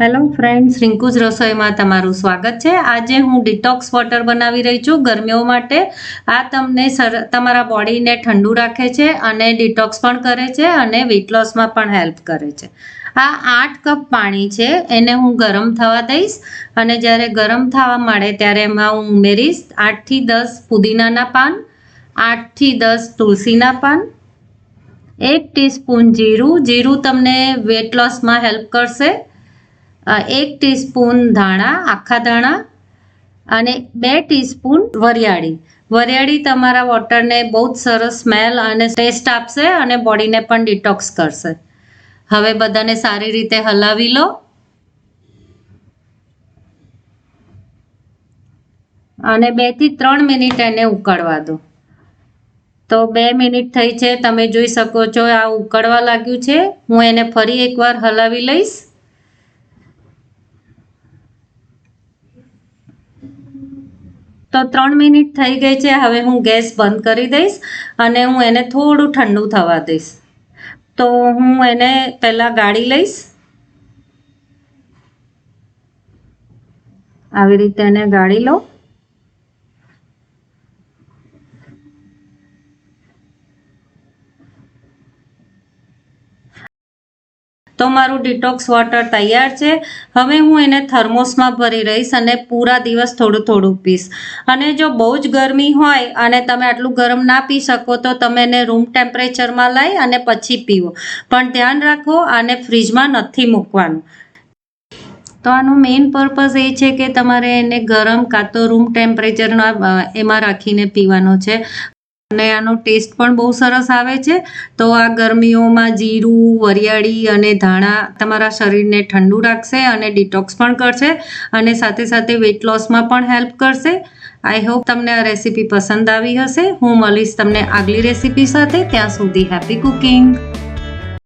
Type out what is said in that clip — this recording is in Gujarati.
હેલો ફ્રેન્ડ્સ, રિંકુજ રસોઈમાં તમારું સ્વાગત છે. આજે હું ડિટોક્સ વોટર બનાવી રહી છું ગરમીઓ માટે. આ તમને સર, તમારા બોડીને ઠંડુ રાખે છે અને ડિટોક્સ પણ કરે છે અને વેટ લોસમાં પણ હેલ્પ કરે છે. આ આઠ કપ પાણી છે, એને હું ગરમ થવા દઈશ અને જ્યારે ગરમ થવા મળે ત્યારે એમાં હું ઉમેરીશ આઠથી દસ પુદીનાના પાન આઠથી દસ તુલસીના પાન, એક ટીસ્પૂન જીરું. જીરું તમને વેટ લોસમાં હેલ્પ કરશે. એક ટીસ્પૂન ધાણા, આખા ધાણા અને બે ટીસ્પૂન વરિયાળી. વરિયાળી તમારા વોટરને બહુ જ સરસ સ્મેલ અને ટેસ્ટ આપશે અને બોડીને પણ ડિટોક્સ કરશે. હવે બધાને સારી રીતે હલાવી લો. અને બેથી ત્રણ મિનિટ એને ઉકળવા દો. તો બે મિનિટ થઈ છે, તમે જોઈ શકો છો આ ઉકળવા લાગ્યું છે. હું એને ફરી એકવાર હલાવી લઈશ. તો ત્રણ મિનિટ થઈ ગઈ છે, હવે હું ગેસ બંધ કરી દઈશ અને હું એને થોડું ઠંડુ થવા દઈશ. તો હું એને પહેલાં ગાળી લઈશ. આવી રીતે એને ગાળી લો તો મારું ડિટોક્સ વોટર તૈયાર છે. હવે હું એને થર્મોસમાં ભરી રહીશ અને પૂરા દિવસ થોડું થોડું પીશ. અને જો બહુ જ ગરમી હોય અને તમે આટલું ગરમ ના પી શકો તો તમે એને રૂમ ટેમ્પરેચરમાં લઈ અને પછી પીવો. પણ ધ્યાન રાખો, આને ફ્રીજમાં નથી મૂકવાનું. તો આનું મેઇન પર્પઝ એ છે કે તમારે એને ગરમ કાં તો રૂમ ટેમ્પરેચરના એમાં રાખીને પીવાનો છે. અને આનો ટેસ્ટ પણ બહુ સરસ આવે છે. તો આ ગરમીઓમાં જીરું, વરિયાળી અને ધાણા તમારા શરીરને ઠંડુ રાખશે અને ડિટોક્સ પણ કરશે અને સાથે સાથે વેટ લોસમાં પણ હેલ્પ કરશે. આઈ હોપ તમને આ રેસીપી પસંદ આવી હશે. હું મળીશ તમને આગલી રેસીપી સાથે. ત્યાં સુધી હેપી કુકિંગ